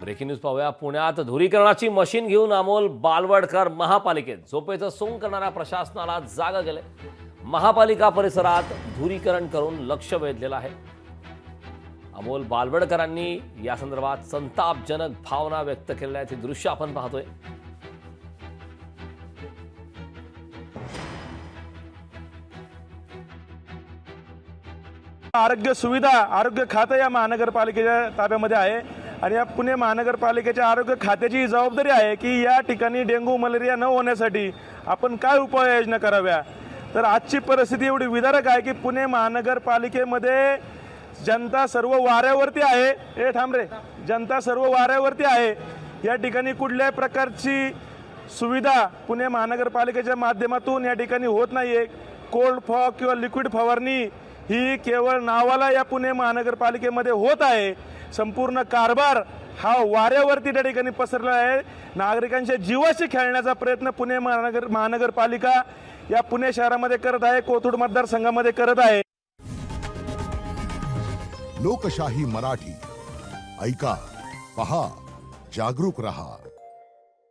Breaking news पाहूया. पुण्यात धुरीकरणाची machine घेऊन अमोल बालवडकर महापालिकेत झोपेचं सोंग करणाऱ्या प्रशासनाला जागा गेले. महापालिका परिसरात धुरीकरण करून लक्ष वेधलेलं आहे. अमोल बालवडकरांनी या संदर्भात संतापजनक भावना व्यक्त केलेल्या आहेत. हे दृश्य आपण पाहतोय. आरोग्य सुविधा आरोग्य खातं या महानगरपालिकेच्या ताब्यामध्ये आहे. आणि या पुणे महानगरपालिकेच्या आरोग्य खात्याची जबाबदारी आहे की या ठिकाणी डेंग्यू मलेरिया न होण्यासाठी आपण काय उपाययोजना कराव्या? तर आजची परिस्थिती एवढी विदारक आहे की पुणे महानगरपालिकेमध्ये जनता सर्व वाऱ्यावरती आहे. हे थांब रे. जनता सर्व वाऱ्यावरती आहे. या ठिकाणी कुठल्याही प्रकारची सुविधा पुणे महानगरपालिकेच्या माध्यमातून या ठिकाणी होत नाही आहे कोल्ड फॉग किंवा लिक्विड फवारणी ही केवळ नावाला या पुणे महानगरपालिकेमध्ये होत आहे. संपूर्ण कारभार हा वाऱ्यावरती त्या ठिकाणी पसरला आहे. नागरिकांच्या जीवाशी खेळण्याचा प्रयत्न पुणे महानगर महानगरपालिका या पुणे शहरामध्ये करत आहे कोथरूड मतदारसंघामध्ये करत आहे. लोकशाही मराठी. ऐका पहा जागरूक रहा.